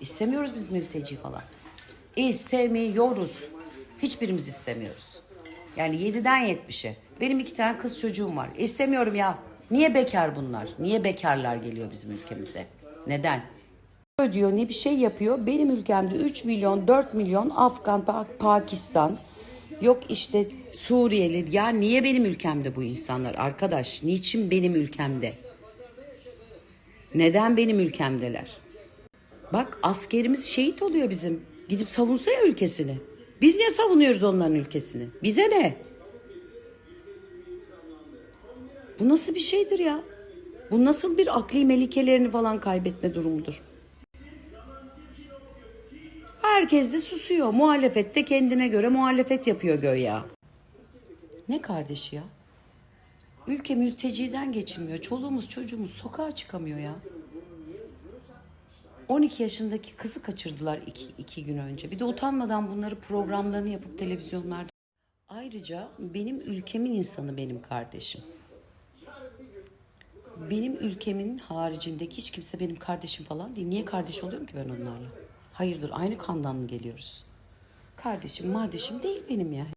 İstemiyoruz biz mülteci falan. İstemiyoruz. Hiçbirimiz istemiyoruz. Yani 7'den 70'e. Benim iki tane kız çocuğum var. İstemiyorum ya. Niye bekar bunlar? Niye bekarlar geliyor bizim ülkemize? Neden? diyor ne bir şey yapıyor. Benim ülkemde 3 milyon 4 milyon Afgan, Pa- Pakistan yok işte Suriyeli. Ya niye benim ülkemde bu insanlar arkadaş? Niçin benim ülkemde? Neden benim ülkemdeler? Bak askerimiz şehit oluyor bizim. Gidip savunsa ya ülkesini. Biz niye savunuyoruz onların ülkesini? Bize ne? Bu nasıl bir şeydir ya? Bu nasıl bir akli melikelerini falan kaybetme durumudur? Herkes de susuyor. Muhalefet de kendine göre muhalefet yapıyor göya. Ne kardeşi ya? Ülke mülteciden geçinmiyor. Çoluğumuz çocuğumuz sokağa çıkamıyor ya. 12 yaşındaki kızı kaçırdılar iki, iki gün önce. Bir de utanmadan bunları programlarını yapıp televizyonlarda. Ayrıca benim ülkemin insanı benim kardeşim. Benim ülkemin haricindeki hiç kimse benim kardeşim falan değil. Niye kardeş oluyorum ki ben onlarla? Hayırdır aynı kandan mı geliyoruz? Kardeşim, kardeşim değil benim ya.